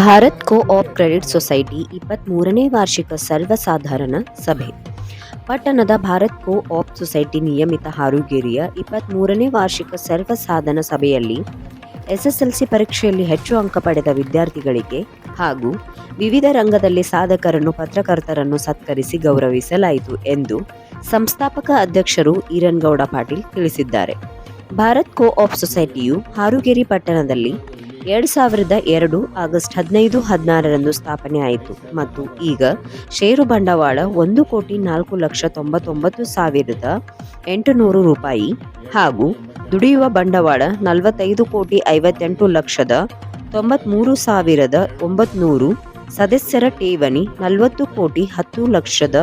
Bharat co op credit society ಇಪ್ಪತ್ತ್ಮೂರನೇ ವಾರ್ಷಿಕ ಸರ್ವಸಾಧಾರಣ ಸಭೆ. ಪಟ್ಟಣದ ಭಾರತ್ ಕೋ ಆಪ್ ಸೊಸೈಟಿ ನಿಯಮಿತ ಹಾರುಗೇರಿಯ ಇಪ್ಪತ್ತ್ಮೂರನೇ ವಾರ್ಷಿಕ ಸರ್ವಸಾಧನ ಸಭೆಯಲ್ಲಿ ಎಸ್ಎಸ್ಎಲ್ಸಿ ಪರೀಕ್ಷೆಯಲ್ಲಿ ಹೆಚ್ಚು ಅಂಕ ಪಡೆದ ವಿದ್ಯಾರ್ಥಿಗಳಿಗೆ ಹಾಗೂ ವಿವಿಧ ರಂಗದಲ್ಲಿ ಸಾಧಕರನ್ನು, ಪತ್ರಕರ್ತರನ್ನು ಸತ್ಕರಿಸಿ ಗೌರವಿಸಲಾಯಿತು ಎಂದು ಸಂಸ್ಥಾಪಕ ಅಧ್ಯಕ್ಷರು ಈರನ್ಗೌಡ ಪಾಟೀಲ್ ತಿಳಿಸಿದ್ದಾರೆ. ಭಾರತ್ ಕೋ ಆಪ್ ಸೊಸೈಟಿಯು ಹಾರುಗೇರಿ ಪಟ್ಟಣದಲ್ಲಿ ಎರಡು ಸಾವಿರದ ಎರಡು ಆಗಸ್ಟ್ ಹದಿನೈದು, ಹದಿನಾರರಂದು ಸ್ಥಾಪನೆ ಆಯಿತು. ಮತ್ತು ಈಗ ಷೇರು ಬಂಡವಾಳ ಒಂದು ಕೋಟಿ ನಾಲ್ಕು ಲಕ್ಷ ತೊಂಬತ್ತೊಂಬತ್ತು ಸಾವಿರದ ಎಂಟುನೂರು ರೂಪಾಯಿ ಹಾಗೂ ದುಡಿಯುವ ಬಂಡವಾಳ ನಲವತ್ತೈದು ಕೋಟಿ ಐವತ್ತೆಂಟು ಲಕ್ಷದ ತೊಂಬತ್ತ್ಮೂರು ಸಾವಿರದ ಒಂಬತ್ನೂರು ಸದಸ್ಯರ ಠೇವಣಿ ನಲವತ್ತು ಕೋಟಿ ಹತ್ತು ಲಕ್ಷದ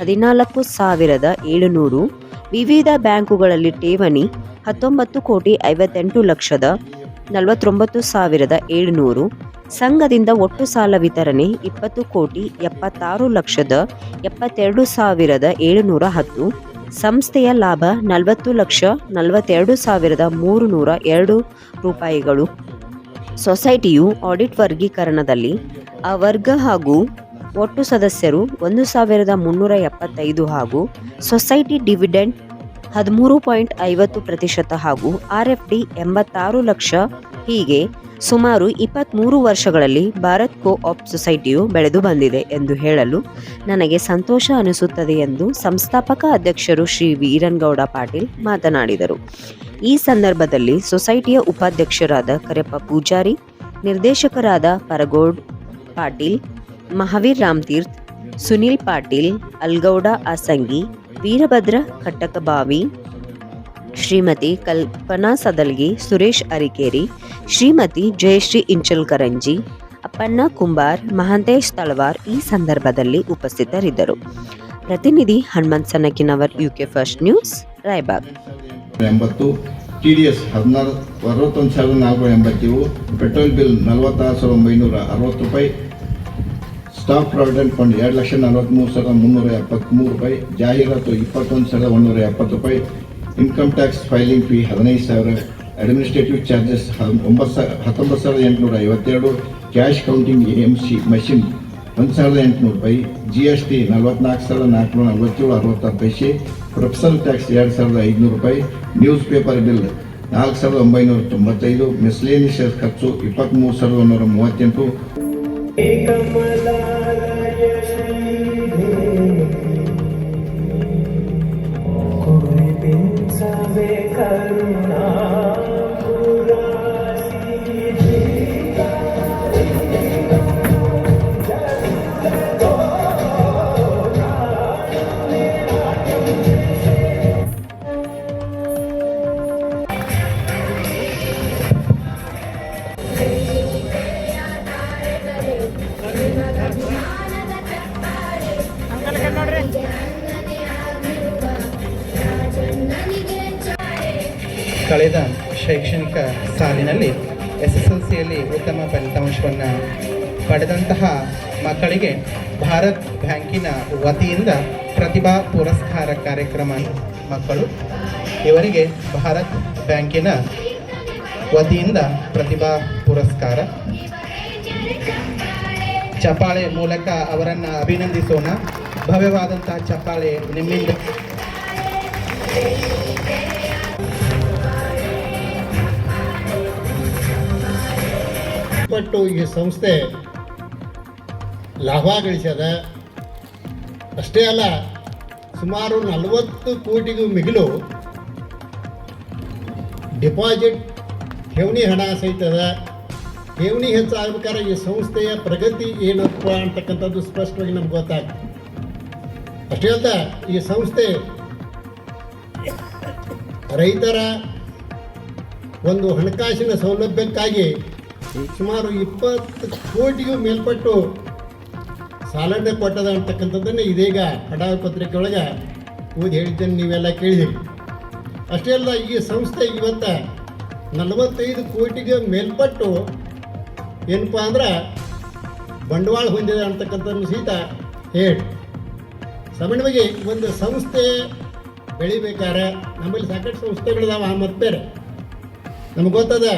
ಹದಿನಾಲ್ಕು ಸಾವಿರದ ಏಳುನೂರು. ವಿವಿಧ ಬ್ಯಾಂಕುಗಳಲ್ಲಿ ಠೇವಣಿ ಹತ್ತೊಂಬತ್ತು ಕೋಟಿ ಐವತ್ತೆಂಟು ಲಕ್ಷದ ನಲವತ್ತೊಂಬತ್ತು ಸಾವಿರದ ಏಳುನೂರು. ಸಂಘದಿಂದ ಒಟ್ಟು ಸಾಲ ವಿತರಣೆ ಇಪ್ಪತ್ತು ಕೋಟಿ ಎಪ್ಪತ್ತಾರು ಲಕ್ಷದ ಎಪ್ಪತ್ತೆರಡು ಸಾವಿರದ ಏಳುನೂರ ಹತ್ತು. ಸಂಸ್ಥೆಯ ಲಾಭ ನಲವತ್ತು ಲಕ್ಷ ನಲವತ್ತೆರಡು ಸಾವಿರದ ಮೂರು ನೂರ ಎರಡು ರೂಪಾಯಿಗಳು. ಸೊಸೈಟಿಯು ಆಡಿಟ್ ವರ್ಗೀಕರಣದಲ್ಲಿ ಆ ವರ್ಗ ಹಾಗೂ ಒಟ್ಟು ಸದಸ್ಯರು ಒಂದು ಸಾವಿರದ ಮುನ್ನೂರ ಎಪ್ಪತ್ತೈದು ಹಾಗೂ ಸೊಸೈಟಿ ಡಿವಿಡೆಂಟ್ ಹದಿಮೂರು ಪಾಯಿಂಟ್ ಐವತ್ತು ಪ್ರತಿಶತ ಹಾಗೂ ಆರ್ ಎಫ್ ಡಿ ಎಂಬತ್ತಾರು ಲಕ್ಷ. ಹೀಗೆ ಸುಮಾರು ಇಪ್ಪತ್ತ್ಮೂರು ವರ್ಷಗಳಲ್ಲಿ ಭಾರತ್ ಕೋ ಆಪ್ ಸೊಸೈಟಿಯು ಬೆಳೆದು ಬಂದಿದೆ ಎಂದು ಹೇಳಲು ನನಗೆ ಸಂತೋಷ ಅನಿಸುತ್ತದೆ ಎಂದು ಸಂಸ್ಥಾಪಕ ಅಧ್ಯಕ್ಷರು ಶ್ರೀ ವೀರನ್ಗೌಡ ಪಾಟೀಲ್ ಮಾತನಾಡಿದರು. ಈ ಸಂದರ್ಭದಲ್ಲಿ ಸೊಸೈಟಿಯ ಉಪಾಧ್ಯಕ್ಷರಾದ ಕರೆಪ್ಪ ಪೂಜಾರಿ, ನಿರ್ದೇಶಕರಾದ ಪರಗೋಡ್ ಪಾಟೀಲ್, ಮಹಾವೀರ್ ರಾಮ್ತೀರ್ಥ್, ಸುನೀಲ್ ಪಾಟೀಲ್, ಅಲ್ಗೌಡ ಆಸಂಗಿ ವೀರಭದ್ರ ಕಟ್ಟಕಬಾವಿ ಶ್ರೀಮತಿ ಕಲ್ಪನಾ ಸದಲ್ಗಿ ಸುರೇಶ್ ಅರಿಕೇರಿ, ಶ್ರೀಮತಿ ಜಯಶ್ರೀ ಇಂಚಲ್ಕರಂಜಿ, ಅಪ್ಪಣ್ಣ ಕುಂಬಾರ್, ಮಹಂತೇಶ್ ತಳವಾರ್ ಈ ಸಂದರ್ಭದಲ್ಲಿ ಉಪಸ್ಥಿತರಿದ್ದರು. ಪ್ರತಿನಿಧಿ Hanumant Sanakinavar, UK first news, Raybag. T D S ಹದಿನಾರು, ಅರವತ್ತೊಂದು ಸಾವಿರದ ನಾಲ್ಕುನೂರ ಎಂಬತ್ತೇಳು, ಪೆಟ್ರೋಲ್ ಬಿಲ್ ನಲವತ್ತಾರು ಸಾವಿರದ ಒಂಬೈನೂರ ಅರವತ್ತು ರೂಪಾಯಿ ಸ್ಟಾಕ್ ಪ್ರಾವಿಡೆಂಟ್ ಫಂಡ್ ಎರಡು ಲಕ್ಷ ನಲವತ್ತ್ಮೂರು ಸಾವಿರದ ಮುನ್ನೂರ ಎಪ್ಪತ್ತ್ಮೂರು ರೂಪಾಯಿ, ಜಾಹೀರಾತು ಇಪ್ಪತ್ತೊಂದು ಸಾವಿರದ ಒಂದೂರ ಎಪ್ಪತ್ತು ರೂಪಾಯಿ ಇನ್ಕಮ್ ಟ್ಯಾಕ್ಸ್ ಫೈಲಿಂಗ್ ಫೀ ಹದಿನೈದು ಸಾವಿರ ಅಡ್ಮಿನಿಸ್ಟ್ರೇಟಿವ್ ಚಾರ್ಜಸ್ ಒಂಬತ್ತು ಸಾವಿರ ಹತ್ತೊಂಬತ್ತು ಸಾವಿರದ ಎಂಟುನೂರ ಐವತ್ತೆರಡು cash counting M C machine ಒಂದು ಸಾವಿರದ ಎಂಟುನೂರು ರೂಪಾಯಿ ಜಿ ಎಸ್ ಟಿ ನಲ್ವತ್ನಾಲ್ಕು ಸಾವಿರದ ನಾಲ್ಕುನೂರ ನಲವತ್ತೇಳು ಅರವತ್ತಾರು ಪೈಸೆ ಪ್ರೊಫೆಸರ್ ಟ್ಯಾಕ್ಸ್ ಎರಡು ಸಾವಿರದ ಐದುನೂರು ರೂಪಾಯಿ ನ್ಯೂಸ್ ಪೇಪರ್ ಬಿಲ್ ನಾಲ್ಕು ಸಾವಿರದ ಒಂಬೈನೂರ ತೊಂಬತ್ತೈದು ಮಿಸ್ಲೇನಿಯಸ್ ಖರ್ಚು ಇಪ್ಪತ್ತ್ಮೂರು ಸಾವಿರದ ಒಂದೂರ ಮೂವತ್ತೆಂಟು कर ಕಳೆದ ಶೈಕ್ಷಣಿಕ ಸಾಲಿನಲ್ಲಿ ಎಸ್ ಎಸ್ ಎಲ್ ಸಿಯಲ್ಲಿ ಉತ್ತಮ ಫಲಿತಾಂಶವನ್ನು ಪಡೆದಂತಹ ಮಕ್ಕಳಿಗೆ ಭಾರತ್ ಬ್ಯಾಂಕಿನ ವತಿಯಿಂದ ಪ್ರತಿಭಾ ಪುರಸ್ಕಾರ ಕಾರ್ಯಕ್ರಮ ಮಕ್ಕಳು, ಇವರಿಗೆ ಭಾರತ್ ಬ್ಯಾಂಕಿನ ವತಿಯಿಂದ ಪ್ರತಿಭಾ ಪುರಸ್ಕಾರ. ಚಪ್ಪಾಳೆ ಮೂಲಕ ಅವರನ್ನು ಅಭಿನಂದಿಸೋಣ. ಭವ್ಯವಾದಂತಹ ಚಪ್ಪಾಳೆ ನಿಮ್ಮಿಂದ. ಪಟ್ಟು ಈ ಸಂಸ್ಥೆ ಲಾಭ ಗಳಿಸ್ಯದ ಅಷ್ಟೇ ಅಲ್ಲ, ಸುಮಾರು ನಲವತ್ತು ಕೋಟಿಗೂ ಮಿಗಿಲು ಡಿಪಾಸಿಟ್ ಠೇವಣಿ ಹಣ ಸಹಿತದ ಠೇವಣಿ ಹೆಚ್ಚಾಗಬೇಕಾದ್ರೆ ಈ ಸಂಸ್ಥೆಯ ಪ್ರಗತಿ ಏನಪ್ಪ ಅಂತಕ್ಕಂಥದ್ದು ಸ್ಪಷ್ಟವಾಗಿ ನಮ್ಗೆ ಗೊತ್ತಾಗ್ತದೆ. ಅಷ್ಟೇ ಅಲ್ಲ, ಈ ಸಂಸ್ಥೆ ರೈತರ ಒಂದು ಹಣಕಾಸಿನ ಸೌಲಭ್ಯಕ್ಕಾಗಿ ಸುಮಾರು ಇಪ್ಪತ್ತು ಕೋಟಿಗೂ ಮೇಲ್ಪಟ್ಟು ಸಾಲಡೆ ಕೊಟ್ಟದ ಅಂತಕ್ಕಂಥದ್ದನ್ನು ಇದೀಗ ಕಡಾಯ ಪತ್ರಿಕೆ ಒಳಗೆ ಓದಿ ಹೇಳಿದ್ದನ್ನು ನೀವೆಲ್ಲ ಕೇಳಿದಿರಿ ಅಷ್ಟೇ ಅಲ್ಲ, ಈ ಸಂಸ್ಥೆ ಇವತ್ತು ನಲವತ್ತೈದು ಕೋಟಿಗೆ ಮೇಲ್ಪಟ್ಟು ಏನಪ್ಪ ಅಂದ್ರೆ ಬಂಡವಾಳ ಹೊಂದಿದೆ ಅಂತಕ್ಕಂಥದ್ದನ್ನು ಸಹಿತ ಹೇಳಿ. ಸಾಮಾನ್ಯವಾಗಿ ಒಂದು ಸಂಸ್ಥೆ ಬೆಳಿಬೇಕಾದ್ರೆ ನಮ್ಮಲ್ಲಿ ಸಾಕಷ್ಟು ಸಂಸ್ಥೆಗಳಿದಾವೆ, ಆ ಬೇರೆ ನಮ್ಗೆ ಗೊತ್ತದ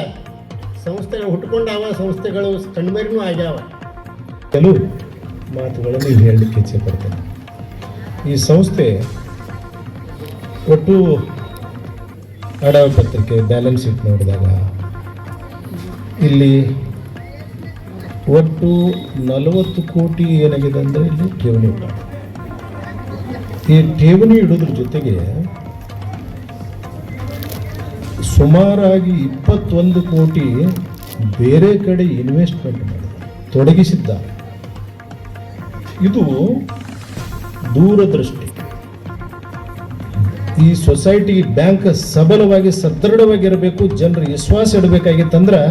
ಸಂಸ್ಥೆಗಳು ಹುಟ್ಕೊಂಡಾವ, ಸಂಸ್ಥೆಗಳು ಕಣ್ಮರಿನೂ ಆಗ್ಯಾವ. ಕೆಲವು ಮಾತುಗಳನ್ನು ಹೇಳಲಿಕ್ಕೆ ಇಚ್ಛೆ ಪಡ್ತೇನೆ. ಈ ಸಂಸ್ಥೆ ಒಟ್ಟು ಅಡವ ಪತ್ರಿಕೆ, ಬ್ಯಾಲೆನ್ಸ್ ಶೀಟ್ ನೋಡಿದಾಗ ಇಲ್ಲಿ ಒಟ್ಟು ನಲವತ್ತು ಕೋಟಿ ಏನಾಗಿದೆ ಅಂದರೆ ಇಲ್ಲಿ ಠೇವಣಿ ಈ ಠೇವಣಿ ಇಡೋದ್ರ ಜೊತೆಗೆ ಸುಮಾರಾಗಿ ಇಪ್ಪತ್ತೊಂದು ಕೋಟಿ ಬೇರೆ ಕಡೆ ಇನ್ವೆಸ್ಟ್ಮೆಂಟ್ ಮಾಡಿದ್ದಾರೆ ತೊಡಗಿಸಿದ್ದಾರೆ ಇದು ದೂರದೃಷ್ಟಿ. ಈ ಸೊಸೈಟಿ ಬ್ಯಾಂಕ್ ಸಬಲವಾಗಿ, ಸದೃಢವಾಗಿರಬೇಕು, ಜನರು ವಿಶ್ವಾಸ ಇಡಬೇಕಾಗಿತ್ತಂದ್ರೆ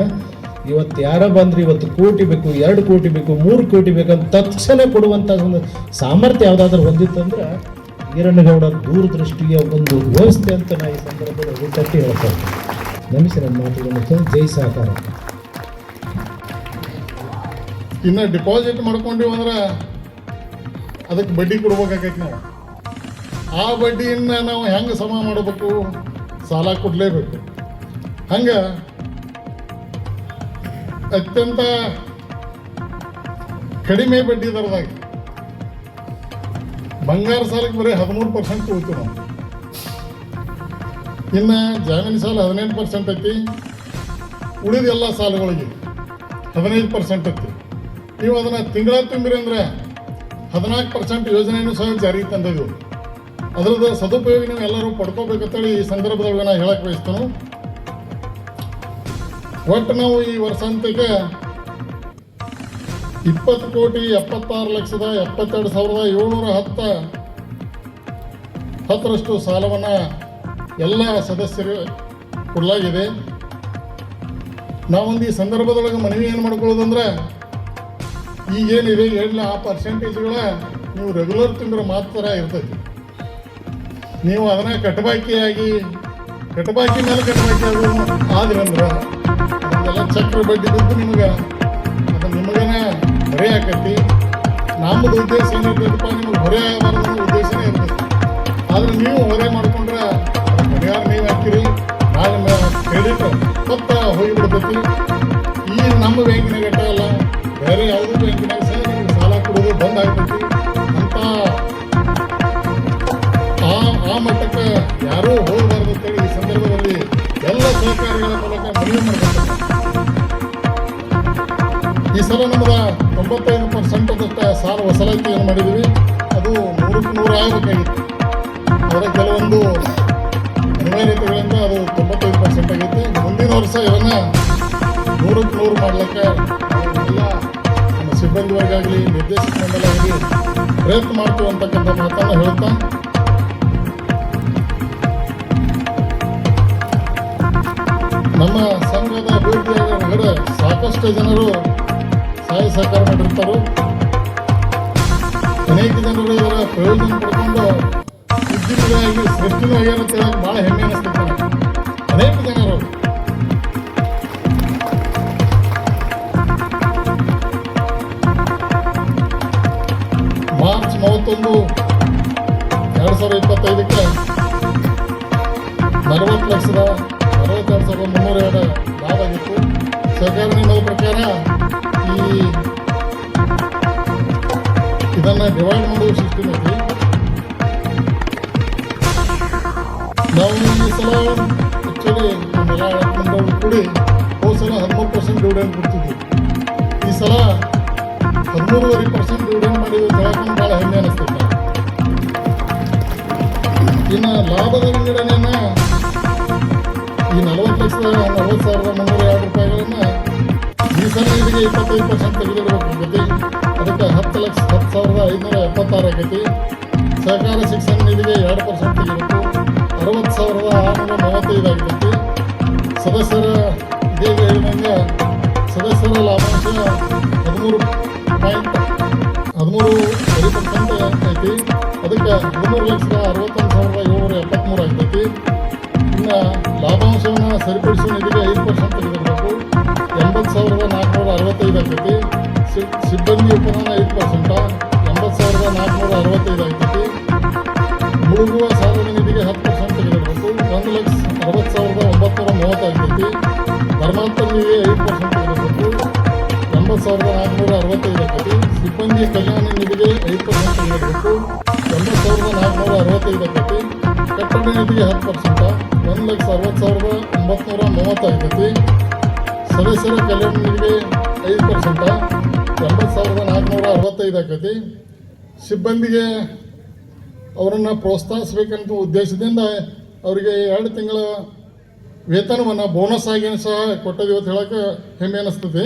ಇವತ್ತು ಯಾರ ಬಂದ್ರೆ ಇವತ್ತು ಕೋಟಿ ಬೇಕು, ಎರಡು ಕೋಟಿ ಬೇಕು, ಮೂರು ಕೋಟಿ ಬೇಕಂತ ತಕ್ಷಣ ಕೊಡುವಂಥ ಒಂದು ಸಾಮರ್ಥ್ಯ ಯಾವುದಾದ್ರೂ ಹೊಂದಿತ್ತಂದ್ರೆ ಈರಣ್ಣಗೌಡ ದೂರದೃಷ್ಟಿಯ ಒಂದು ವ್ಯವಸ್ಥೆ ಅಂತ ನಾ ಈ ಸಂದರ್ಭದಲ್ಲಿ ತಟ್ಟಿ ಹೇಳ್ತಾರೆ ನಮಿಸಿ ನನ್ನ ಮಾತುಗಳನ್ನು ಜೈ ಸಹಕಾರ ಇನ್ನು ಡಿಪಾಸಿಟ್ ಮಾಡ್ಕೊಂಡಿವಿ ಅಂದ್ರೆ ಅದಕ್ಕೆ ಬಡ್ಡಿ ಕೊಡ್ಬೇಕಾಗೈತೆ ನಾವು. ಆ ಬಡ್ಡಿಯನ್ನು ನಾವು ಹೆಂಗೆ ಸಮ ಮಾಡಬೇಕು? ಸಾಲ ಕೊಡಲೇಬೇಕು. ಹಂಗೆ ಅತ್ಯಂತ ಕಡಿಮೆ ಬಡ್ಡಿ ದರದಾಗ ಬಂಗಾರ ಸಾಲಕ್ಕೆ ಬರೀ ಹದಿಮೂರು ಪರ್ಸೆಂಟ್ ತಗೋತೀವಿ ನಾವು. ಇನ್ನು ಜಾಮೀನು ಸಾಲ ಹದಿನೆಂಟು ಪರ್ಸೆಂಟ್ ಐತಿ. ಉಳಿದ ಎಲ್ಲ ಸಾಲಗಳಿಗೆ ಹದಿನೈದು ಪರ್ಸೆಂಟ್ ಐತಿ. ನೀವು ಅದನ್ನು ತಿಂಗಳ ತುಂಬಿರಿ ಅಂದರೆ ಹದಿನಾಲ್ಕು ಪರ್ಸೆಂಟ್ ಯೋಜನೆಯನ್ನು ಸಹ ಜಾರಿಗೆ ತಂದಿದ್ವು ಅದರದ್ದು ಸದುಪಯೋಗ ನೀವು ಎಲ್ಲರೂ ಪಡ್ಕೋಬೇಕಂತೇಳಿ ಈ ಸಂದರ್ಭದೊಳಗೆ ನಾನು ಹೇಳಕ್ಕೆ ಬಯಸ್ತೇನೆ. ಒಟ್ಟು ನಾವು ಈ ವರ್ಷಾಂತ್ಯಕ್ಕೆ ಇಪ್ಪತ್ತು ಕೋಟಿ, ಎಪ್ಪತ್ತಾರು ಲಕ್ಷದ, ಎಪ್ಪತ್ತೆರಡು ಸಾವಿರದ ಏಳ್ನೂರ ಹತ್ತ ಹತ್ತರಷ್ಟು ಸಾಲವನ್ನು ಎಲ್ಲ ಸದಸ್ಯರು ಕೊಡಲಾಗಿದೆ. ನಾವೊಂದು ಈ ಸಂದರ್ಭದೊಳಗೆ ಮನವಿ ಏನು ಮಾಡ್ಕೊಳ್ಳೋದಂದ್ರೆ, ಈಗೇನಿದೆ ಹೇಳಿ ಆ ಪರ್ಸೆಂಟೇಜ್ಗಳ ನೀವು ರೆಗ್ಯುಲರ್ ತಿಂದ್ರೆ ಮಾತ್ರ ಇರ್ತೈತಿ. ನೀವು ಅದನ್ನ ಕಟಬಾಕಿಯಾಗಿ, ಕಟಬಾಕಿ ಮೇಲೆ ಕಟಬಾಕಿ ಆಗೋದು ಆದ್ರಂದ್ರೆ ಅದೆಲ್ಲ ಚಕ್ರ ಬಡ್ಡಿ ಬಿದ್ದು ನಿಮ್ಗೆ. ಅದು ನಿಮಗನ ಹೊರೆ ಆಕತಿ ನಮ್ಮದು ಉದ್ದೇಶ ಏನಿರ್ತೈತಪ್ಪ ನಿಮ್ಗೆ ಹೊರೆ ಆಗಬಾರ್ದು ಉದ್ದೇಶನೇ ಇರ್ತೈತಿ. ಆದ್ರೆ ನೀವು ಹೊರೆ ಮಾಡ್ಕೊಂಡ್ರೆ ಪರಿಹಾರ ನೀವು ಹಾಕಿರಿ ನಾಳೆ ಕ್ರೆಡಿಟ್ ಮತ್ತೆ ಹೋಗಿಬಿಡ್ತೈತಿ. ಈ ನಮ್ಮ ಬ್ಯಾಂಕಿನಾಗ ಅಟ್ಟ ಅಲ್ಲ. ಬೇರೆ ಯಾವುದೋ ಬ್ಯಾಂಕಿನಾಗ ಸಹ ನಿಮ್ಗೆ ಸಾಲ ಕೊಡೋದು ಬಂದ್ ಆಗ್ತೈತಿ. ಅಂತ ಆ ಮಟ್ಟಕ್ಕೆ ಯಾರೂ ಹೋಗಬಾರ್ದು ಅಂತೇಳಿ ಈ ಸಂದರ್ಭದಲ್ಲಿ ಎಲ್ಲ ಸಹಕಾರಿಗಳ ಮೂಲಕ ಮನವಿ ಮಾಡ್ತಾರೆ ಈ ಸಲ ನಮ್ದ ತೊಂಬತ್ತೈದು ಪರ್ಸೆಂಟ್ ಅದಷ್ಟ ಸಾಲ ವಸೂಲಾತಿಯನ್ನು ಮಾಡಿದ್ವಿ ಅದು ನೂರಕ್ಕೆ ನೂರು ಆಗಬೇಕಾಗಿತ್ತು ಅದರ ಕೆಲವೊಂದು ಅನಿವಾರ್ಯತೆಗಳಿಂದ ಅದು ತೊಂಬತ್ತೈದು ಪರ್ಸೆಂಟ್ ಆಗೈತಿ ಮುಂದಿನ ವರ್ಷ ಇದನ್ನು ನೂರಕ್ಕೆ ನೂರು ಮಾಡಲಿಕ್ಕೆ ಎಲ್ಲ ನಮ್ಮ ಸಿಬ್ಬಂದಿ ನಿರ್ದೇಶಕ ಮಂಡಲ ಆಗಲಿ ಪ್ರಯತ್ನ ಮಾಡ್ತೀವಿ ಅಂತಕ್ಕಂಥ ಮಾತನ್ನು ಹೇಳ್ತಾ ನಮ್ಮ ಸಂಘದ ಅಭಿವೃದ್ಧಿಯಾಗ ಹೊರಗಡೆ ಸಾಕಷ್ಟು ಜನರು ಸಹಾಯ ಸಹಕಾರ ಮಾಡಿರ್ತಾರೆ? ಅನೇಕ ಜನರು ಇದರ ಪ್ರಯೋಜನ ಪಡ್ಕೊಂಡು ಉದ್ಯಮಿಗಳಾಗಿ ಸೃಷ್ಟಿನೂ ಅಂತ ಹೇಳಕ್ ಭಾಳ ಹೆಮ್ಮೆ ಅನಿಸ್ತಿರ್ತಾರೆ. ಅನೇಕ ಜನರು. ಮಾರ್ಚ್ ಮೂವತ್ತೊಂದು ಎರಡು ಸಾವಿರದ ಇಪ್ಪತ್ತೈದಕ್ಕೆ ನಲವತ್ತು ಲಕ್ಷದ ಅರವತ್ತೆರಡು ಸಾವಿರದ ಮುನ್ನೂರ ಎರಡು ಲಾಭ ಆಗಿತ್ತು. ಸರ್ಕಾರ ಪ್ರಕಾರ ಈ ಇದನ್ನು ಡಿವೈಡ್ ಮಾಡುವ ಸಿಸ್ಟಮ್ ನಾವು ಈ ಸಲ ಆ್ಯಕ್ಚುಲಿ ಮುಂದೋಗಿ ಕೂಡಿ ಹೋದ ಸಲ ಹದಿಮೂರು ಪರ್ಸೆಂಟ್ ಡಿವಿಡೆಂಡ್ ಕೊಡ್ತಿದ್ವಿ. ಈ ಸಲ ಹದಿಮೂರುವರೆ ಪರ್ಸೆಂಟ್ ಡಿವಿಡೆಂಡ್ ಮಾಡಿದ್ವಿ ಹೇಳಕ್ಕೆ ಭಾಳ ಹೆಮ್ಮೆ ಅನಿಸ್ತೈತೆ. ಇನ್ನು ಲಾಭದ ವಿಂಗಡಣೆಯನ್ನು ಈ ನಲವತ್ತು ಲಕ್ಷದ ನಲವತ್ತು ಸಾವಿರದ ಮುನ್ನೂರ ಎರಡು ರೂಪಾಯಿಗಳನ್ನ ಈ ಸಲ ಇದಕ್ಕೆ ಇಪ್ಪತ್ತೈದು ಪರ್ಸೆಂಟ್ ತೆಗೆದಿಡಬೇಕಾಗೈತಿ ಅದಕ್ಕೆ ಹತ್ತು ಲಕ್ಷ, ಹತ್ತು ಸಾವಿರದ ಐನೂರ ಎಪ್ಪತ್ತಾರು ಆಗೈತಿ ಸಹಕಾರ ಶಿಕ್ಷಣ ನಿಧಿಗೆ ಎರಡು ಪರ್ಸೆಂಟ್ ತೆಗಿಬೇಕು ಅರವತ್ತು ಸಾವಿರದ ಆರುನೂರ ಮೂವತ್ತೈದು ಆಗೈತಿ ಸದಸ್ಯರ ಇದೇ ಹೇಳಿದಂಗೆ ಸದಸ್ಯರ ಲಾಭಾಂಶ ಹದಿಮೂರು ಪಾಯಿಂಟ್ ಹದಿಮೂರು ಐದು ಪರ್ಸೆಂಟ್ ಐತಿ. ಅದಕ್ಕೆ ಹದಿಮೂರು ಲಕ್ಷದ ಅರವತ್ತೊಂದು ಸಾವಿರದ ಏಳ್ನೂರ ಎಪ್ಪತ್ತ್ಮೂರು ಆಗ್ತೈತಿ ಇನ್ನು ಲಾಭಾಂಶವನ್ನು ಸರಿಪಡಿಸುವ ನಿಧಿಗೆ ಐದು ಪರ್ಸೆಂಟ್ ತೆಗೆದಿರಬೇಕು ಎಂಬತ್ತು ಸಾವಿರದ ನಾಲ್ಕುನೂರ ಅರವತ್ತೈದು ಆಗ್ತೈತಿ ಸಿಬ್ಬಂದಿ ಉಪದಾನ ಐದು ಪರ್ಸೆಂಟ. ಎಂಬತ್ತು ಸಾವಿರದ ನಾಲ್ಕುನೂರ ಅರವತ್ತೈದು ಆಗ್ತೈತಿ ಮುಳುಗುವ ಸಾಲದ ನಿಧಿಗೆ ಹತ್ತು ಪರ್ಸೆಂಟ್ ತೆಗೆದಿರಬೇಕು ಒಂದು ಲಕ್ಷ ಅರವತ್ತು ಸಾವಿರದ ಒಂಬತ್ತುನೂರ ಮೂವತ್ತಾಗ್ತೈತಿ ಧರ್ಮಾಂತರ ನಿಧಿಗೆ ಐದು ಪರ್ಸೆಂಟ್ ತೆಗೆದುಕೊಟ್ಟು ಎಂಬತ್ತು ಸಾವಿರದ ನಾಲ್ಕುನೂರ ಅರವತ್ತೈದು ಆಗ್ತೈತಿ ಸಿಬ್ಬಂದಿ ಕಲ್ಯಾಣ ನಿಧಿಗೆ ಐದು ಪರ್ಸೆಂಟ್ ತೆಗೆದುಕೊಟ್ಟು ಎಂಬತ್ತು ಸಾವಿರದ ನಾಲ್ಕುನೂರ ಅರವತ್ತೈದು ಆಗ್ತೈತಿ ಕಟ್ಟಡ ನಿಧಿಗೆ ಹತ್ತು ಪರ್ಸೆಂಟ. ಲಕ್ಷ ಅರವತ್ತು ಸಾವಿರದ ಒಂಬತ್ನೂರ ಮೂವತ್ತಾಗೈತಿ ಸದಸ್ಯರ ಕಲ್ಯಾಣ ನಿಧಿಗೆ ಐದು ಪರ್ಸೆಂಟ. ಎಂಬತ್ತು ಸಾವಿರದ ನಾಲ್ಕುನೂರ ಅರವತ್ತೈದು ಆಕೈತಿ. ಸಿಬ್ಬಂದಿಗೆ ಅವರನ್ನು ಪ್ರೋತ್ಸಾಹಿಸಬೇಕಂತ ಉದ್ದೇಶದಿಂದ ಅವರಿಗೆ ಎರಡು ತಿಂಗಳ ವೇತನವನ್ನು ಬೋನಸ್ ಆಗಿ ಸಹ ಕೊಟ್ಟದಿವತ್ತು ಹೇಳಕ್ಕೆ ಹೆಮ್ಮೆ ಅನಿಸ್ತದೆ.